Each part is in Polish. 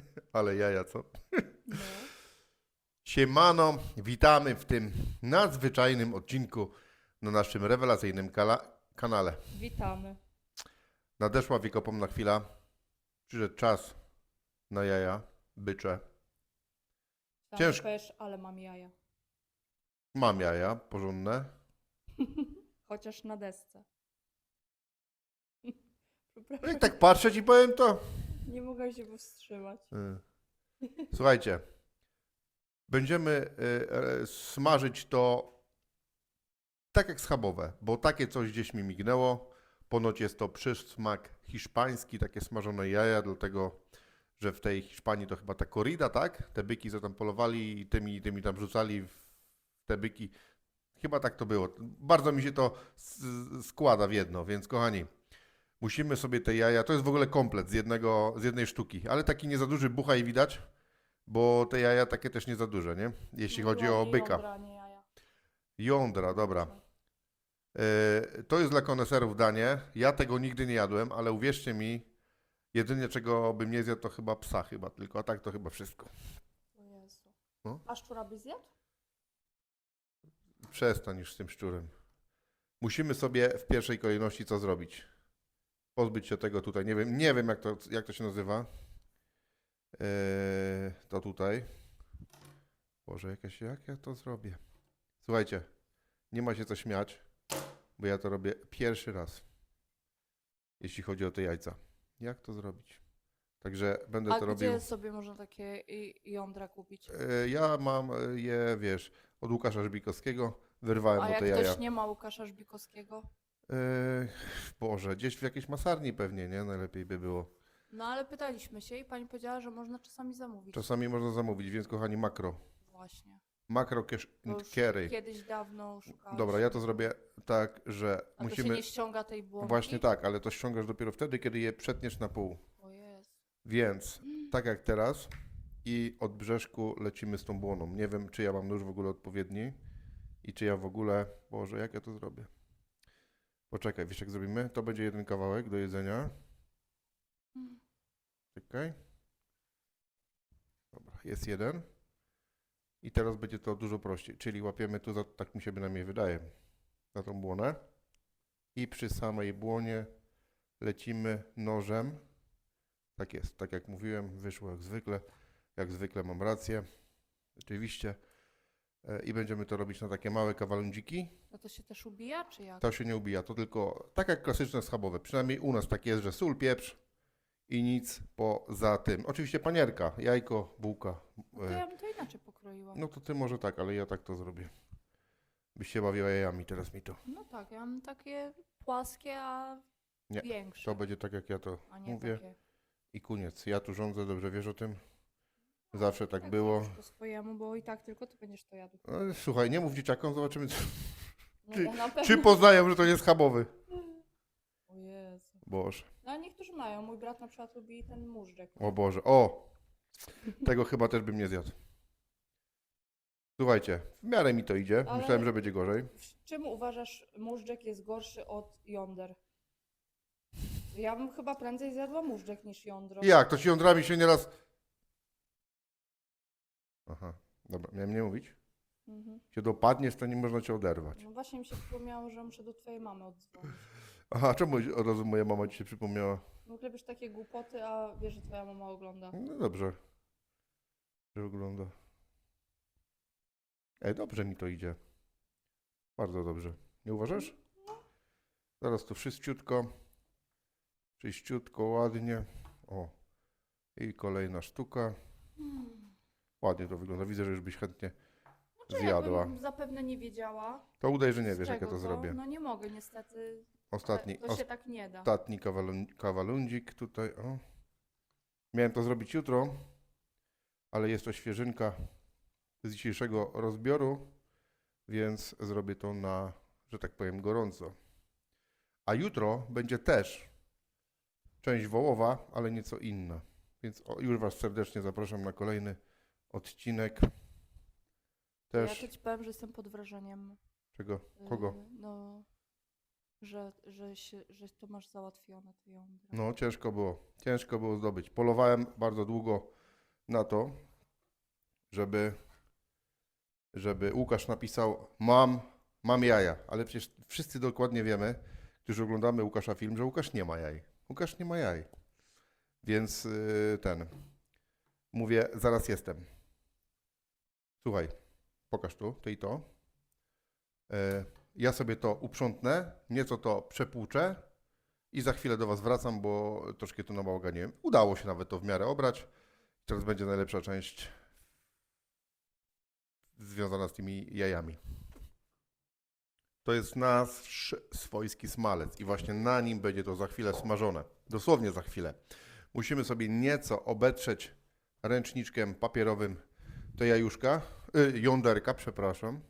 Ale jaja, co? No. Siemano, witamy w tym nadzwyczajnym odcinku na naszym rewelacyjnym kanale. Witamy. Nadeszła wiekopomna chwila. Przyszedł czas na jaja, bycze. Ciężko. Powiesz, ale mam jaja. Mam jaja porządne. Chociaż na desce. No Przepraszam, i tak patrzę ci powiem to. Nie mogę się powstrzymać. Y. Słuchajcie, będziemy y, e, smażyć to tak jak schabowe, bo takie coś gdzieś mi mignęło. Ponoć jest to przysmak hiszpański, takie smażone jaja, dlatego że w tej Hiszpanii to chyba ta corrida, tak? Te byki, co tam polowali i tymi, tymi tam rzucali w te byki. Chyba tak to było. Bardzo mi się to składa w jedno, więc kochani, musimy sobie te jaja, to jest w ogóle komplet z, jednego, z jednej sztuki, ale taki nie za duży buchaj widać, bo te jaja takie też nie za duże, nie? Jeśli chodzi o byka. jądra, nie jaja. Jądra, dobra. E, To jest dla koneserów danie. Ja tego nigdy nie jadłem, ale uwierzcie mi, jedynie czego bym nie zjadł to chyba psa chyba tylko, a tak to chyba wszystko. O Jezu. No. A szczura byś zjadł? Przestań już z tym szczurem. Musimy sobie w pierwszej kolejności co zrobić? Pozbyć się tego tutaj. Nie wiem, nie wiem jak to, jak to się nazywa. Eee, to tutaj. Boże, jakaś, jak ja to zrobię? Słuchajcie, nie ma się co śmiać, bo ja to robię pierwszy raz. Jeśli chodzi o te jajca. Jak to zrobić? Także będę A to gdzie robił. sobie można takie i- jądra kupić? E, Ja mam e, je, wiesz, od Łukasza Żbikowskiego. Wyrwałem A mu jak te ktoś jaja. nie ma Łukasza Żbikowskiego? Yy, Boże, gdzieś w jakiejś masarni pewnie, nie? Najlepiej by było. No ale pytaliśmy się i pani powiedziała, że można czasami zamówić. Czasami można zamówić, więc kochani, makro. Właśnie. Makro cash Bo and już carry. Kiedyś dawno szukałam. Dobra, ja to zrobię tak, że A to się musimy... nie ściąga tej błąki? Właśnie tak, ale to ściągasz dopiero wtedy, kiedy je przetniesz na pół. O Jezu. Więc, tak jak teraz i od brzeszku lecimy z tą błoną. Nie wiem, czy ja mam nóż w ogóle odpowiedni i czy ja w ogóle... Boże, jak ja to zrobię? Poczekaj, wiesz jak zrobimy? To będzie jeden kawałek do jedzenia. Czekaj. Dobra, jest jeden. I teraz będzie to dużo prościej. Czyli łapiemy tu, za, tak mi się bynajmniej wydaje, za tą błonę. I przy samej błonie lecimy nożem. Tak jest, tak jak mówiłem, wyszło jak zwykle. Jak zwykle mam rację. Oczywiście. E, I będziemy to robić na takie małe kawalądziki. No to się też ubija, czy jak? To się nie ubija, to tylko tak jak klasyczne schabowe. Przynajmniej u nas tak jest, że sól, pieprz i nic poza tym. Oczywiście panierka, jajko, bułka. No to e, ja bym to inaczej pokroiła. No to ty może tak, ale ja tak to zrobię. Byś się bawiła jajami teraz mi to. No tak, ja mam takie płaskie, a Nie, większe. To będzie tak jak ja to a nie mówię takie. i koniec. Ja tu rządzę, dobrze wiesz o tym. Zawsze tak było. zrób Po swojemu, bo i tak tylko ty będziesz to jadł. No, słuchaj, nie mów dzieciakom, zobaczymy czy, No Czy- to na pewno. czy poznają, że to nie schabowy. O Jezu. Boże, No a niektórzy mają. Mój brat na przykład lubi ten móżdżek. o Boże, o! Tego chyba też bym nie zjadł. Słuchajcie, w miarę mi to idzie. Ale- Myślałem, że będzie gorzej. W czym uważasz, móżdżek jest gorszy od jąder? Ja bym chyba prędzej zjadła móżdżek niż jądro. Jak? To ci jądrami się nieraz... Aha, dobra, miałem nie mówić? Mhm. Się dopadniesz, to nie można cię oderwać. No właśnie mi się przypomniało, że muszę do twojej mamy oddzwonić. Aha, czemu od razu moja mama ci się przypomniała? No gdybyś takie głupoty, a wiesz, że twoja mama ogląda. No dobrze. Że wygląda. Ej, dobrze mi to idzie. Bardzo dobrze. Nie uważasz? Zaraz tu wszystciutko. Czyściutko, ładnie. O. I kolejna sztuka. Hmm. Ładnie to wygląda. Widzę, że już byś chętnie Znaczy, zjadła. jakbym zapewne nie wiedziała. To udaj, że nie z wiesz, jak ja czego to zrobię. No nie mogę niestety. Ostatni, To się tak nie da. ostatni kawalun, kawalundzik tutaj. O. Miałem to zrobić jutro, ale jest to świeżynka z dzisiejszego rozbioru, więc zrobię to na, że tak powiem, gorąco. A jutro będzie też część wołowa, ale nieco inna. Więc o, już Was serdecznie zapraszam na kolejny odcinek. Też. Ja to ci powiem, że jestem pod wrażeniem. Czego? y, Kogo? No, że, że, się, że to masz załatwione, te jądra. No, ciężko było. Ciężko było zdobyć. Polowałem bardzo długo na to, żeby, żeby Łukasz napisał mam, mam jaja, ale przecież wszyscy dokładnie wiemy, którzy oglądamy Łukasza film, że Łukasz nie ma jaj. Łukasz nie ma jaj. Więc yy, ten, mówię, zaraz jestem. Słuchaj, pokaż tu, ty i to. E, Ja sobie to uprzątnę, nieco to przepłuczę i za chwilę do Was wracam, bo troszkę to nabałaganiłem. Udało się nawet to w miarę obrać. Teraz będzie najlepsza część związana z tymi jajami. To jest nasz swojski smalec i właśnie na nim będzie to za chwilę smażone. Dosłownie za chwilę. Musimy sobie nieco obetrzeć ręczniczkiem papierowym te jajuszka, y, jąderka, przepraszam.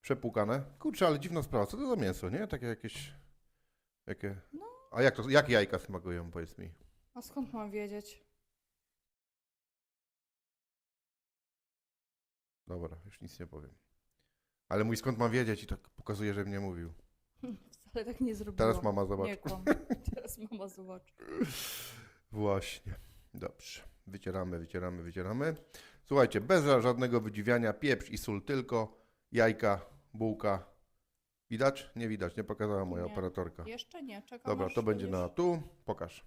Przepłukane. Kurczę, ale dziwna sprawa. Co to za mięso, nie? Takie jakieś... Jakie... No. A jak to, jak jajka smakują, powiedz mi? A skąd mam wiedzieć? Dobra, już nic nie powiem. Ale mój skąd mam wiedzieć i tak pokazuje, że mnie mówił. Wcale tak nie zrobiłam. Teraz mama zobaczy. Nie kłam. Teraz mama zobaczy. Właśnie. Dobrze. Wycieramy, wycieramy, wycieramy. Słuchajcie, bez ża- żadnego wydziwiania, pieprz i sól tylko, jajka, bułka. Widać? Nie widać, nie pokazała moja Nie. operatorka. Jeszcze nie, czekam Dobra, aż to będzie na będziesz- tu. Pokaż.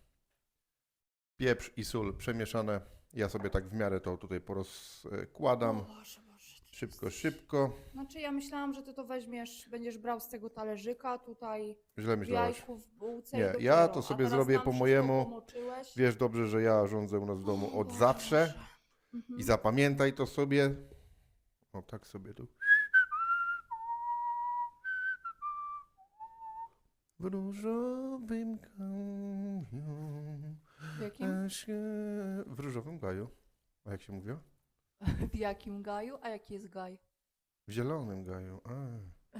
Pieprz i sól przemieszane. Ja sobie tak w miarę to tutaj porozkładam. Boże, Boże. ty Szybko, jesteś- szybko. Znaczy ja myślałam, że ty to weźmiesz, będziesz brał z tego talerzyka tutaj Źle w myślałaś. jajku, w bułce Nie, dopiero. ja to A sobie teraz zrobię po wszystko mojemu. pomoczyłeś. Wiesz dobrze, że ja rządzę u nas w domu O od Boże, zawsze. Mhm. I zapamiętaj to sobie. O, tak sobie tu. W różowym gaju. W jakim? a się... W różowym gaju. A jak się mówi? W jakim gaju? A jaki jest gaj? W zielonym gaju. A.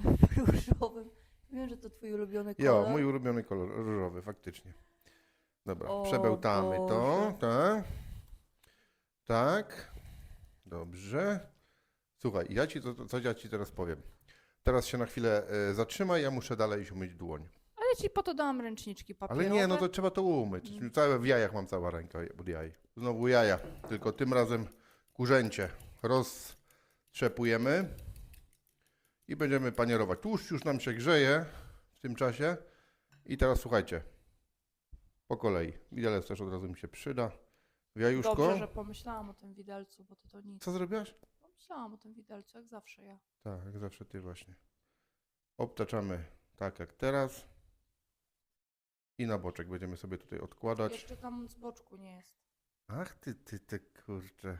W różowym. Wiem, że to twój ulubiony kolor. Jo, mój ulubiony kolor, różowy, faktycznie. Dobra, O przebełtamy to, Boże. tak. Tak. Dobrze. Słuchaj, ja ci, to, co ja ci teraz powiem. Teraz się na chwilę e, zatrzymaj, ja muszę dalej iść umyć dłoń. Ale ci po to dałam ręczniki papierowe. Ale nie, no to trzeba to umyć. Mm. Całe w jajach mam cała ręka od jaj. Znowu jaja, tylko tym razem kurzęcie. Roztrzepujemy i będziemy panierować. Tłuszcz już nam się grzeje w tym czasie. I teraz słuchajcie, po kolei. Widelec też od razu mi się przyda. Jajuszko. Dobrze, że pomyślałam o tym widelcu, bo to to nic. Co zrobiłaś? Pomyślałam o tym widelcu, jak zawsze ja. Tak, jak zawsze ty właśnie. Obtaczamy tak jak teraz. I na boczek będziemy sobie tutaj odkładać. Jeszcze tam z boczku nie jest. Ach ty, ty, ty, kurczę.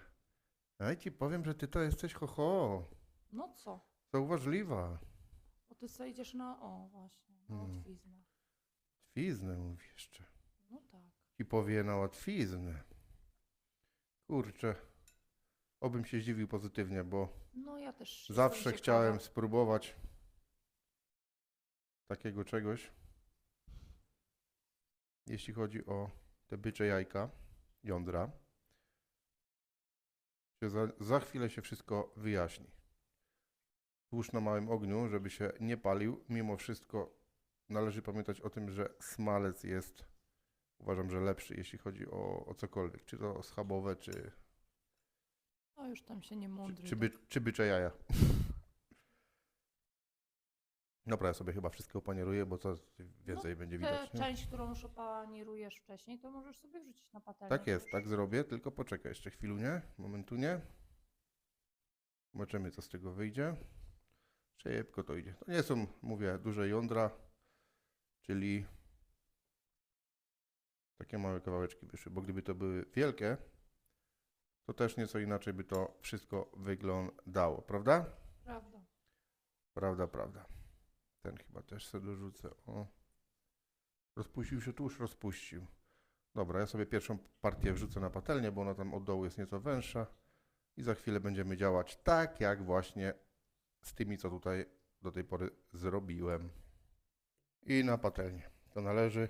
Ja ci powiem, że ty to jesteś ho, ho. No co? Zauważliwa. Bo ty sobie idziesz na... O, właśnie, na Mm. łatwiznę. Łatwiznę mówi jeszcze. No tak. I powie na łatwiznę. Kurczę. Obym się zdziwił pozytywnie, bo No ja też. jestem zawsze ciekawa. chciałem spróbować takiego czegoś. Jeśli chodzi o te bycze jajka, jądra. Się Za, za chwilę się wszystko wyjaśni. Tłuszcz na małym ogniu, żeby się nie palił. Mimo wszystko należy pamiętać o tym, że smalec jest, uważam, że lepszy, jeśli chodzi o, o cokolwiek. Czy to schabowe, czy, No już tam się nie mądry. czy, by, czy bycze jaja. Dobra, ja sobie chyba wszystko panieruję, bo co więcej będzie No, Tę widać. Nie? część, którą już opanirujesz wcześniej, to możesz sobie wrzucić na patelnię. Tak jest, tak zrobię, tylko poczekaj jeszcze chwilunie, momentu nie. Zobaczymy, co z tego wyjdzie. Szybko to idzie. To nie są, mówię, duże jądra, czyli takie małe kawałeczki wyszły, bo gdyby to były wielkie, to też nieco inaczej by to wszystko wyglądało, prawda? Prawda. Prawda, prawda. Ten chyba też sobie dorzucę. O. Rozpuścił się tłuszcz, rozpuścił. Dobra, ja sobie pierwszą partię wrzucę na patelnię, bo ona tam od dołu jest nieco węższa. I za chwilę będziemy działać tak, jak właśnie z tymi, co tutaj do tej pory zrobiłem. I na patelnię. To należy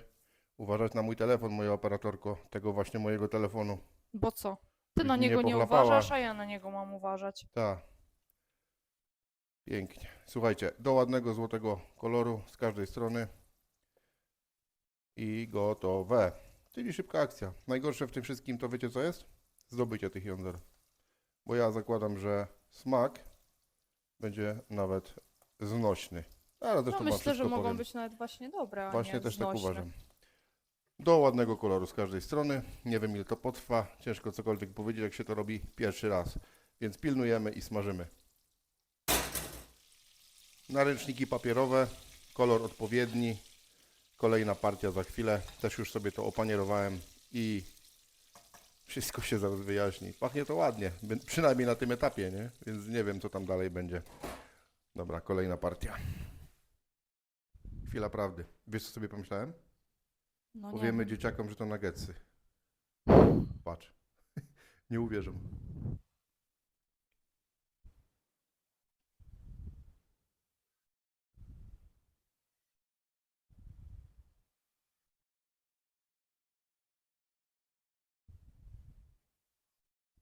uważać na mój telefon, moja operatorko, tego właśnie mojego telefonu. Bo co? Ty Byś na mnie niego nie pochlapała. uważasz, a ja na niego mam uważać. Tak. Pięknie. Słuchajcie, do ładnego złotego koloru z każdej strony. I gotowe. Czyli szybka akcja. Najgorsze w tym wszystkim to wiecie co jest? zdobycie tych jąder. Bo ja zakładam, że smak będzie nawet znośny. Ale też No to myślę, że mogą być nawet właśnie dobre, a Właśnie nie też znośne. tak uważam. Do ładnego koloru z każdej strony. Nie wiem ile to potrwa. Ciężko cokolwiek powiedzieć, jak się to robi pierwszy raz. Więc pilnujemy i smażymy. Naręczniki papierowe, kolor odpowiedni. Kolejna partia za chwilę. Też już sobie to opanierowałem i wszystko się zaraz wyjaśni. Pachnie to ładnie, przynajmniej na tym etapie, nie? Więc nie wiem co tam dalej będzie. Dobra, kolejna partia. Chwila prawdy. Wiesz co sobie pomyślałem? No Powiemy wiem. dzieciakom, że to nuggetsy. Patrz. Nie uwierzą.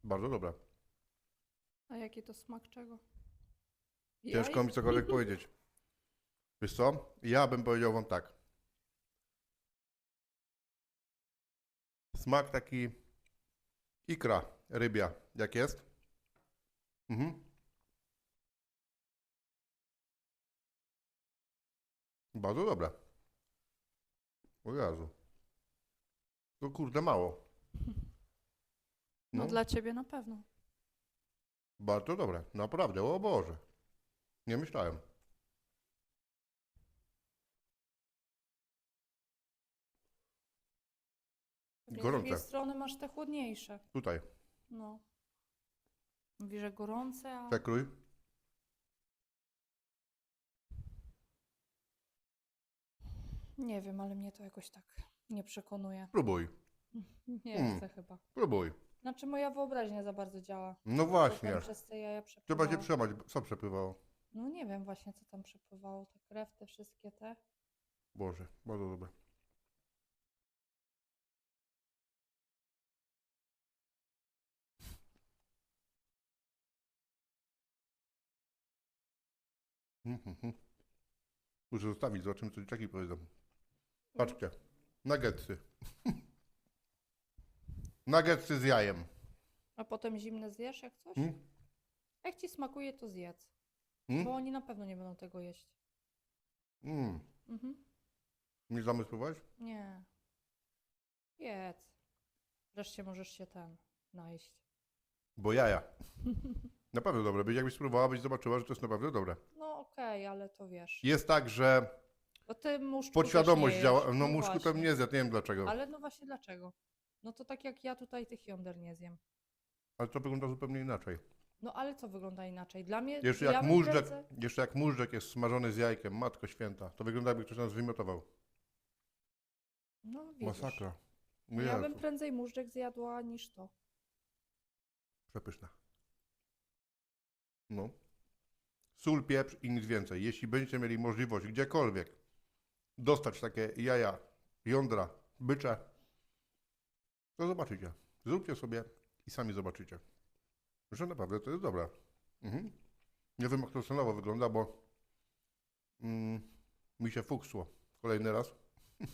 Bardzo dobra. A jaki to smak czego? Ciężko mi cokolwiek powiedzieć. Wiesz co? Ja bym powiedział wam tak. Smak taki ikra rybia, jak jest. Mhm. Bardzo dobra. O Jezu. To kurde mało. No No, dla ciebie na pewno. bardzo dobre. Naprawdę, o Boże. Nie myślałem. Z Gorące. drugiej strony masz te chłodniejsze. Tutaj. No. Mówi, że gorące, a... Przekrój. Nie wiem, ale mnie to jakoś tak nie przekonuje. Próbuj. Nie Mm. chcę chyba. Próbuj. Znaczy moja wyobraźnia za bardzo działa. No właśnie. tam przez te jaja Trzeba przepływało. się przemać. Co przepływało? No nie wiem właśnie, co tam przepływało. Te krew, te wszystkie te. Boże, bardzo dobre. Mhm. Muszę zostawić, zobaczymy co dzieciaki powiedzą. Patrzcie, nuggetsy. nuggetsy z jajem. A potem zimne zjesz jak coś? Hmm? Jak ci smakuje, to zjedz. Hmm? Bo oni na pewno nie będą tego jeść. Mm. Mhm. Nie zamysłowałeś? Nie. Jedz. Wreszcie możesz się ten najeść. Bo jaja. Naprawdę dobre. Byś jakbyś spróbowała, byś zobaczyła, że to jest naprawdę dobre. No okej, ale to wiesz. Jest tak, że Bo ty muszczku podświadomość też nie działa. jesz. No muszku to właśnie. nie zjadł, nie wiem dlaczego. Ale, Ale no właśnie dlaczego? No to tak jak ja tutaj tych jąder nie zjem. to wygląda zupełnie inaczej. No ale co wygląda inaczej? Dla mnie. Jeszcze ja jak, bym móżdżek, prędzej- jeszcze jak móżdżek jest smażony z jajkiem, matko święta, to wygląda jakby ktoś nas wymiotował. No widzisz. Masakra. Ja bym Jezu, prędzej móżdżek zjadła niż to. Przepyszne. No. Sól, pieprz i nic więcej. Jeśli będziecie mieli możliwość gdziekolwiek dostać takie jaja, jądra, bycze, to zobaczycie. Zróbcie sobie i sami zobaczycie. Że naprawdę to jest dobre. Mhm. Nie wiem jak to cenowo wygląda, bo mm, mi się fuksło. Kolejny raz.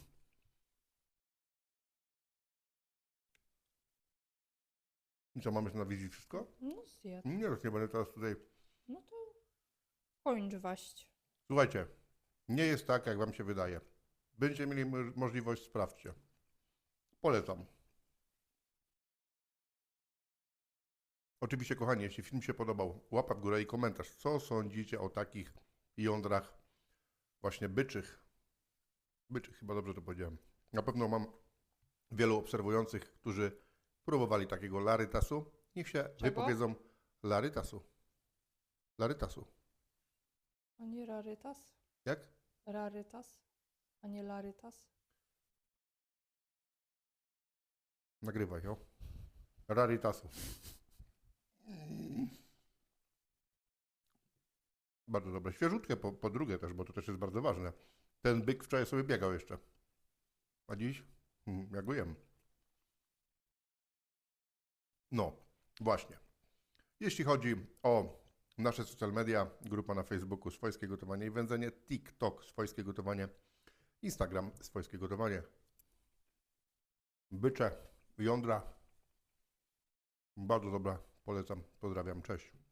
I co, mamy na wizji wszystko? No zjedz. Nie, już nie będę teraz tutaj. No to kończ waść. Słuchajcie, nie jest tak, jak wam się wydaje. Będziecie mieli mo- możliwość, sprawdźcie. Polecam. Oczywiście, kochani, jeśli film się podobał, łapa w górę i komentarz. Co sądzicie o takich jądrach właśnie byczych? Byczych, chyba dobrze to powiedziałem. Na pewno mam wielu obserwujących, którzy próbowali takiego larytasu. Niech się wypowiedzą larytasu. Larytasu. A nie rarytas? Jak? Rarytas? A nie larytas? Nagrywaj, jo. Raritasu. Bardzo dobre. Świeżutkie po, po drugie też, bo to też jest bardzo ważne. Ten byk wczoraj sobie biegał jeszcze. A dziś? Mm, Jak go jem. No, właśnie. Jeśli chodzi o nasze social media, grupa na Facebooku Swojskie Gotowanie i Wędzenie, TikTok Swojskie Gotowanie, Instagram Swojskie Gotowanie, bycze, jądra, Bardzo dobra, polecam. Pozdrawiam, cześć.